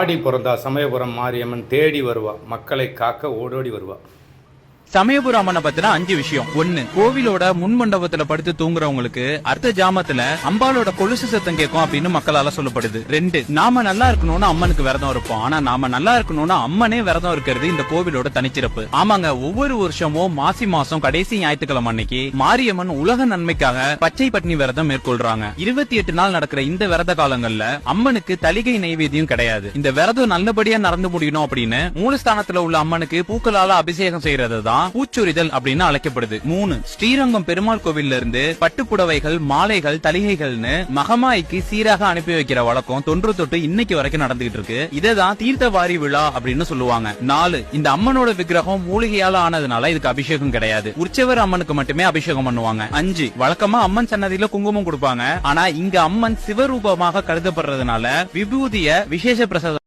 ஆடி பிறந்தா சமயபுரம் மாரியம்மன் தேடி வருவா. மக்களை காக்க ஓடோடி வருவா. சமயபுர அம்மனை பத்தின அஞ்சு விஷயம். ஒண்ணு கோவிலோட முன் மண்டபத்துல படுத்து தூங்குறவங்களுக்கு அர்த்த ஜாமத்துல அம்பாலோட கொலுசு சத்தம் கேட்கும் அப்படின்னு மக்களால சொல்லப்படுது. ரெண்டு நாம நல்லா இருக்கணும்னு அம்மனுக்கு விரதம் இருப்போம். ஆனா நாம நல்லா இருக்கணும்னு அம்மனே விரதம் இருக்கிறது இந்த கோவிலோட தனிச்சிறப்பு. ஆமாங்க ஒவ்வொரு வருஷமும் மாசி மாசம் கடைசி ஞாயிற்றுக்கிழமை அன்னைக்கு மாரியம்மன் உலக நன்மைக்காக பச்சை பட்னி விரதம் மேற்கொள்றாங்க. இருபத்தி எட்டு நாள் நடக்கிற இந்த விரத காலங்கள்ல அம்மனுக்கு தலிகை நைவேத்தியம் கிடையாது. இந்த விரதம் நல்லபடியா நடந்து முடியணும் அப்படின்னு மூலஸ்தானத்துல உள்ள அம்மனுக்கு பூக்களால அபிஷேகம் செய்யறது தான் பூச்சொரிதல் அப்படின்னு அழைக்கப்படுது. மூணு ஸ்ரீரங்கம் பெருமாள் கோவில்ல இருந்து பட்டு புடவைகள் மாலைகள் தலிகைகள்னு மகமாய்க்கு சீராக அனுப்பி வைக்கிற வழக்கம் தொன்று தொட்டு இன்னைக்கு வரைக்கும் நடந்துகிட்டு இருக்கு. இததான் தீர்த்தவாரி விழா அப்படின்னு சொல்லுவாங்க. நாலு இந்த அம்மனோட விக்கிரகம் மூலிகையால ஆனதுனால இதுக்கு அபிஷேகம் கிடையாது. உற்சவர் அம்மனுக்கு மட்டுமே அபிஷேகம் பண்ணுவாங்க. அஞ்சு வழக்கமா அம்மன் சன்னதியில குங்குமம் கொடுப்பாங்க. ஆனா இங்க அம்மன் சிவரூபமாக கருதப்படுறதுனால விபூதிய விசேஷ பிரசாதம்